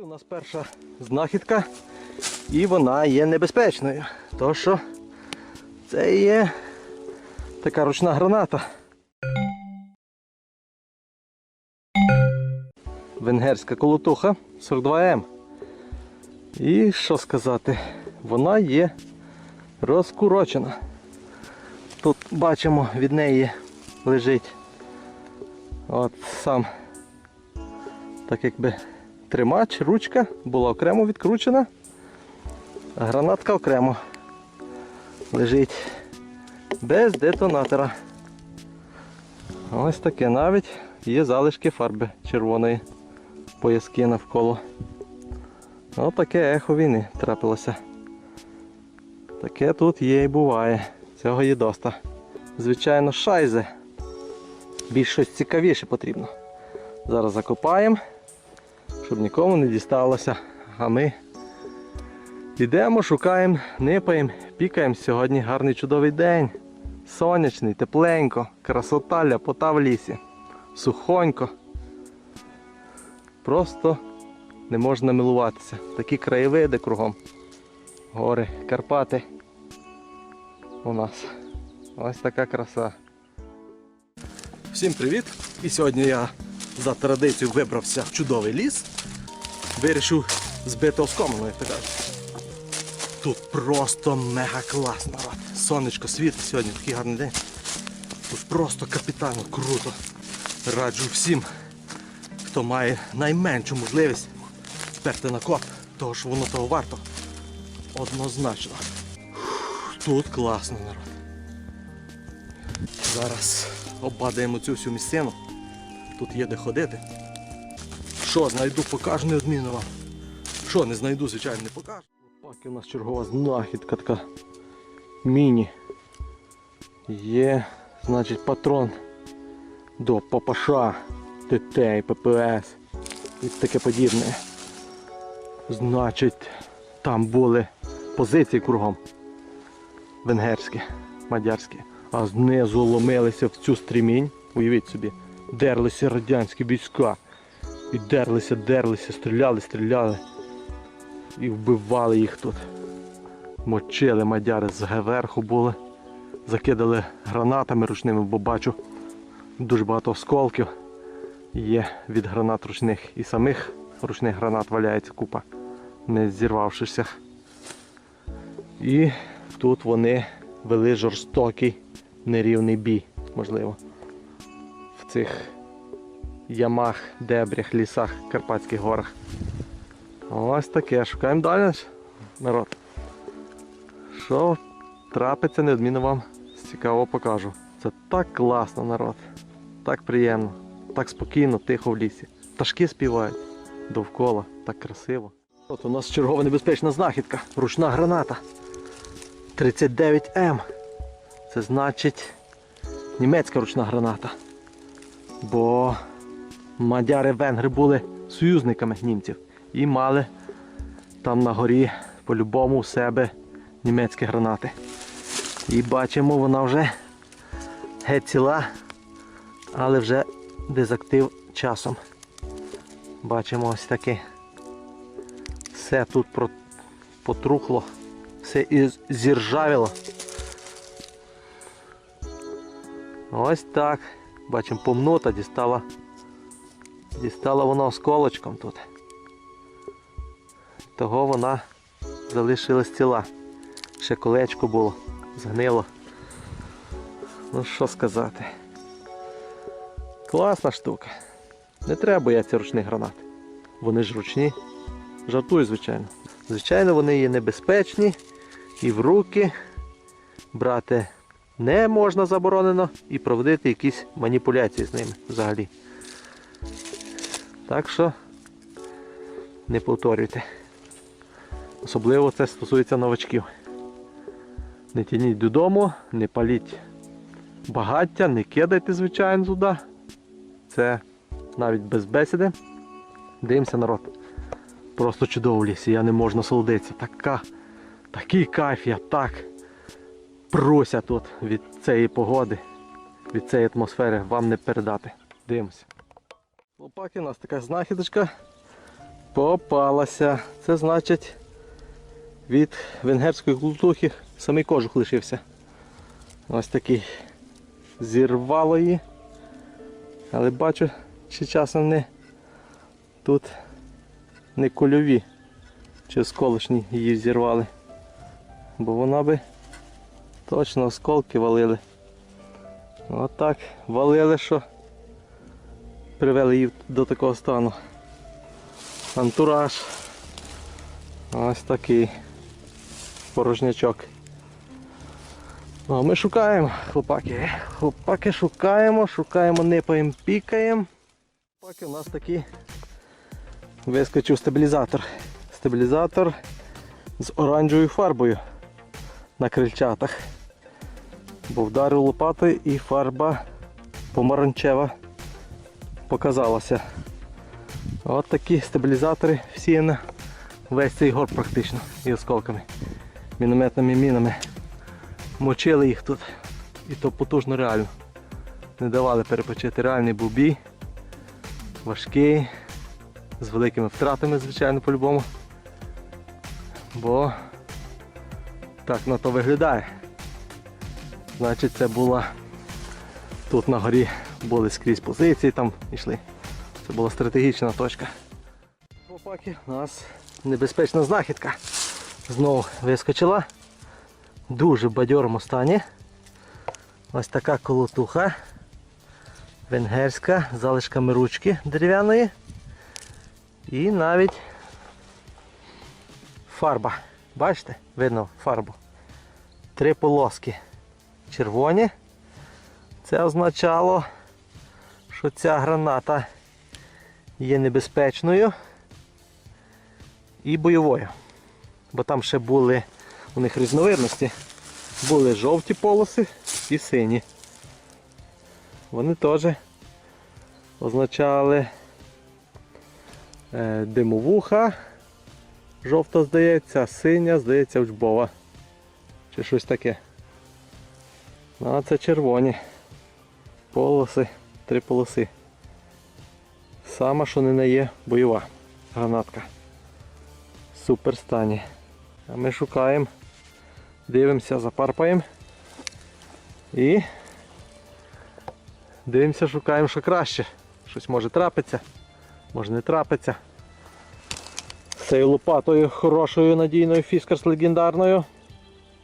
У нас перша знахідка і вона є небезпечною. То що це є така ручна граната. Венгерська колотуха 42М. І що сказати, вона є розкурочена. Тут бачимо від неї лежить от сам так якби тримач, ручка була окремо відкручена, гранатка окремо лежить без детонатора. Ось таке навіть є залишки фарби червоної пояски навколо. Ось таке ехо війни трапилося. Таке тут є і буває. Цього є доста. Звичайно, шайзе. Більш щось цікавіше потрібно. Зараз закопаємо, щоб нікому не дісталося. А ми йдемо, шукаємо, нипаємо, пікаємо. Сьогодні гарний чудовий день. Сонячний, тепленько, красота, ляпота в лісі. Сухонько. Просто не можна милуватися. Такі краєвиди кругом. Гори, Карпати. У нас. Ось така краса. Всім привіт! І сьогодні я за традицією вибрався в чудовий ліс. Вирішив збити оскомину, як то кажуть. Тут просто мега класно. Сонечко світить сьогодні, такий гарний день. Тут просто капітально круто. Раджу всім, хто має найменшу можливість сперти на коп, того що воно того варто. Однозначно. Тут класно, народ. Зараз оббадаємо цю всю місцину. Тут є де ходити. Що знайду, покажу неодмінно вам. Що не знайду, звичайно, не покажу. Поки у нас чергова знахідка така міні. Є, значить, патрон до ППШ, ТТ ППС і таке подібне. Значить, там були позиції кругом. Венгерські, мадярські. А знизу ломилися в цю стрімінь. Уявіть собі, дерлися радянські війська. І дерлися, дерлися, стріляли, стріляли. І вбивали їх тут. Мочили мадяри зверху були. Закидали гранатами ручними, бо бачу дуже багато осколків. Є від гранат ручних і самих ручних гранат валяється купа, не зірвавшися. І тут вони вели жорстокий нерівний бій, можливо. Цих ямах, дебрях, лісах, Карпатських горах. Ось таке. Шукаємо далі народ. Що трапиться, неодмінно вам цікаво покажу. Це так класно, народ. Так приємно, так спокійно, тихо в лісі. Пташки співають довкола, так красиво. От у нас чергова небезпечна знахідка. Ручна граната. 39М. Це значить німецька ручна граната. Бо мадяри-венгри були союзниками німців і мали там на горі по-любому у себе німецькі гранати. І бачимо, вона вже геть ціла, але вже дезактив часом. Бачимо ось таке. Все тут потрухло, все зіржавіло. Ось так. Бачимо, помнота дістала. Дістала вона осколочком тут. Того вона залишилась ціла. Ще колечко було, згнило. Ну що сказати. Класна штука. Не треба боятися ручних гранат. Вони ж ручні. Жартую, звичайно. Звичайно, вони є небезпечні і в руки брати не можна заборонено і проводити якісь маніпуляції з ними взагалі. Так що не повторюйте. Особливо це стосується новачків. Не тяніть додому, не паліть багаття, не кидайте, звичайно, туди. Це навіть без бесіди. Дивимося народ. Просто чудово лісі, я не можу насолодитися. Така, такий кайф, я так пруся тут від цієї погоди, від цієї атмосфери вам не передати. Дивимося. Лопаки, у нас така знахідочка. Попалася. Це значить від венгерської култухи самий кожух лишився. Ось такий. Зірвало її. Але бачу, чи часом не тут не кульові, чи осколочні її зірвали. Бо вона би точно осколки валили. Отак валили, що привели її до такого стану. Антураж. Ось такий порожнячок. Ну, а ми шукаємо, хлопаки. Хлопаки шукаємо, шукаємо, нипаємо, пікаємо. Хлопаки, у нас такий вискочив стабілізатор. Стабілізатор з оранжевою фарбою на крильчатах. Бо вдарив лопатою і фарба помаранчева показалася. От такі стабілізатори всі на весь цей гор практично і осколками, мінометними мінами. Мочили їх тут. І то потужно реально. Не давали перепочити реальний був бій. Важкий, з великими втратами, звичайно, по-любому. Бо так на то виглядає. Значить це була тут на горі були скрізь позиції, там йшли. Це була стратегічна точка. Хлопаки, у нас небезпечна знахідка. Знову вискочила. В дуже бадьорому стані. Ось така колотуха. Венгерська, з залишками ручки дерев'яної. І навіть фарба. Бачите? Видно фарбу. Три полоски червоні. Це означало, що ця граната є небезпечною і бойовою. Бо там ще були у них різновидності. Були жовті полоси і сині. Вони теж означали е, димовуха, жовта здається, синя, здається, учбова. Чи щось таке. Ну, А це червоні полоси, три полоси. Сама, що не є бойова гранатка. Супер стані. А ми шукаємо, дивимося, запарпаємо і дивимося, шукаємо, що краще. Щось може трапиться, може не трапиться. Цією лопатою хорошою надійною фіскарс легендарною.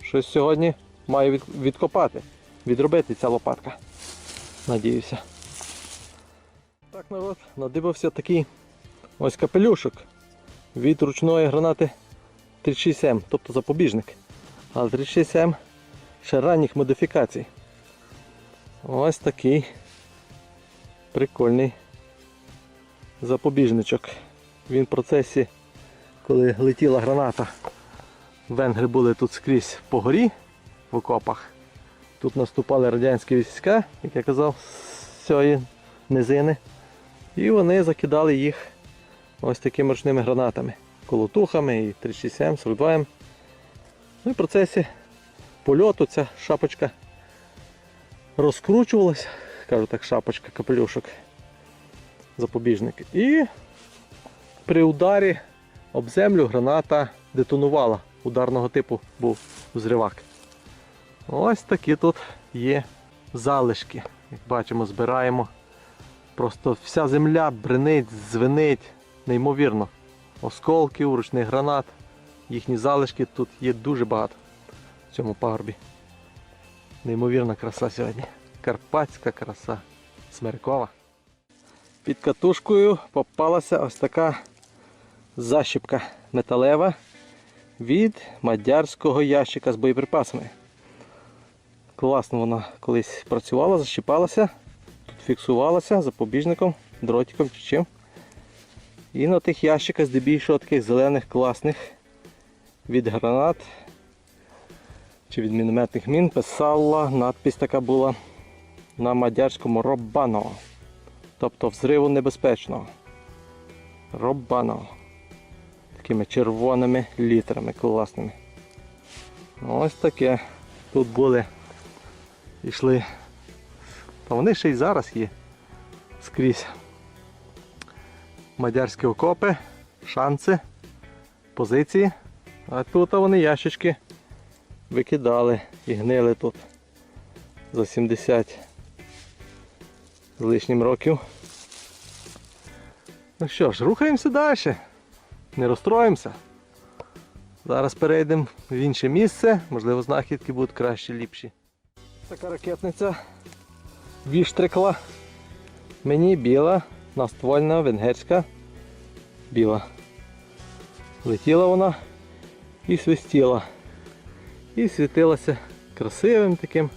Щось сьогодні маю відкопати, відробити ця лопатка. Надіюся. Так, народ, надибався такий ось капелюшок від ручної гранати 36М, тобто запобіжник. Але 36М ще ранніх модифікацій. Ось такий прикольний запобіжничок. Він в процесі, коли летіла граната, венгри були тут скрізь по горі в окопах. Тут наступали радянські війська, як я казав, з цієї низини. І вони закидали їх ось такими ручними гранатами. Колотухами і 37, 42. Ну і в процесі польоту ця шапочка розкручувалась, кажу так, шапочка, капелюшок, запобіжник. І при ударі об землю граната детонувала. Ударного типу був взривак. Ось такі тут є залишки. Як бачимо, збираємо. Просто вся земля бренить, звенить, неймовірно. Осколків, ручних гранат, їхні залишки тут є дуже багато в цьому пагорбі. Неймовірна краса сьогодні. Карпатська краса. Смеркова. Під катушкою попалася ось така защіпка металева від мадярського ящика з боєприпасами. Класно вона колись працювала, защіпалася, фіксувалася запобіжником, дротиком чи чим. І на тих ящиках здебільшого таких зелених класних від гранат чи від мінометних мін писала надпись така була на мадярському Роббано. Тобто взриву небезпечного. Роббано. Такими червоними літерами класними. Ось таке. Тут були йшли. Та вони ще й зараз є скрізь. Мадярські окопи шанси, позиції. А тут вони ящички викидали і гнили тут за 70 з лишнім років. Ну що ж, рухаємося далі. Не розстроїмося. Зараз перейдемо в інше місце, можливо, знахідки будуть кращі, ліпші. Така ракетниця віштрикла. Мені біла, наствольна, венгерська. Біла. Летіла вона і свистіла. І світилася красивим таким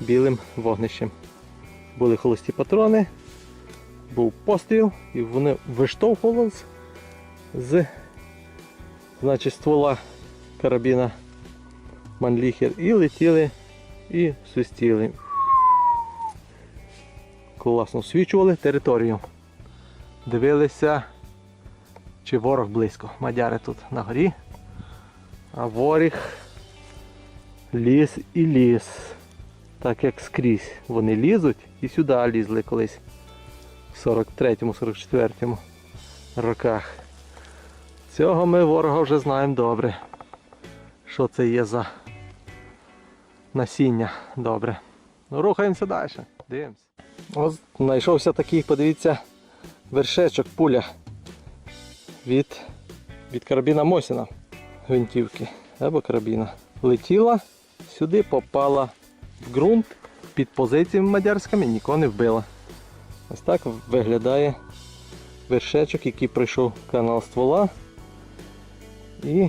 білим вогнищем. Були холості патрони, був постріл, і вони виштовхувалися з значить, ствола карабіна Манліхер і летіли і свистіли. Класно освічували територію. Дивилися, чи ворог близько. Мадяри тут на горі. А воріг ліс і ліс. Так як скрізь. Вони лізуть і сюди лізли колись в 43-44 роках. Цього ми ворога вже знаємо добре. Що це є за насіння добре. Ну, рухаємося далі. Дивимося. Ось знайшовся такий, подивіться, вершечок пуля від, від карабіна Мосіна гвинтівки або карабіна. Летіла, сюди попала в ґрунт під позиціями мадярськими, нікого не вбила. Ось так виглядає вершечок, який пройшов канал ствола і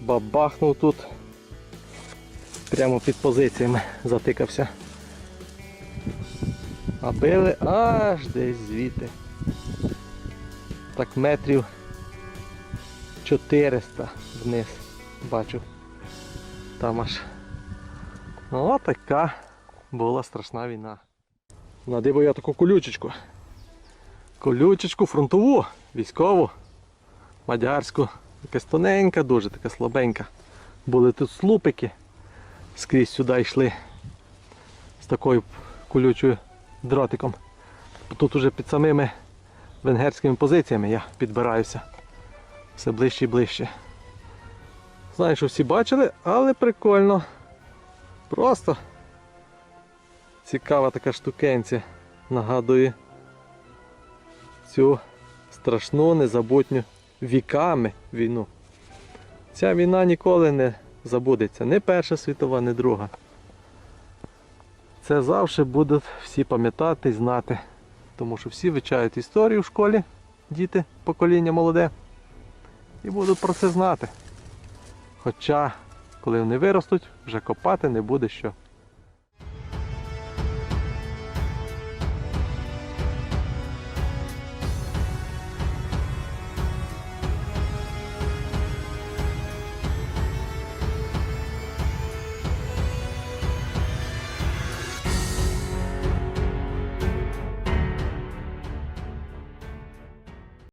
бабахнув тут прямо під позиціями затикався. А били аж десь звідти. Так метрів 400 вниз бачу. Там аж. Ну, така була страшна війна. Надибав я таку колючечку. Колючечку фронтову, військову, мадярську. Якась тоненька, дуже така слабенька. Були тут слупики, скрізь сюди йшли з такою колючою дротиком. Тут уже під самими венгерськими позиціями я підбираюся. Все ближче і ближче. Знаю, що всі бачили, але прикольно. Просто цікава така штукенця. Нагадує цю страшну, незабутню віками війну. Ця війна ніколи не забудеться. Не Перша світова, не друга. Це завжди будуть всі пам'ятати і знати. Тому що всі вивчають історію в школі, діти, покоління молоде, і будуть про це знати. Хоча, коли вони виростуть, вже копати не буде що.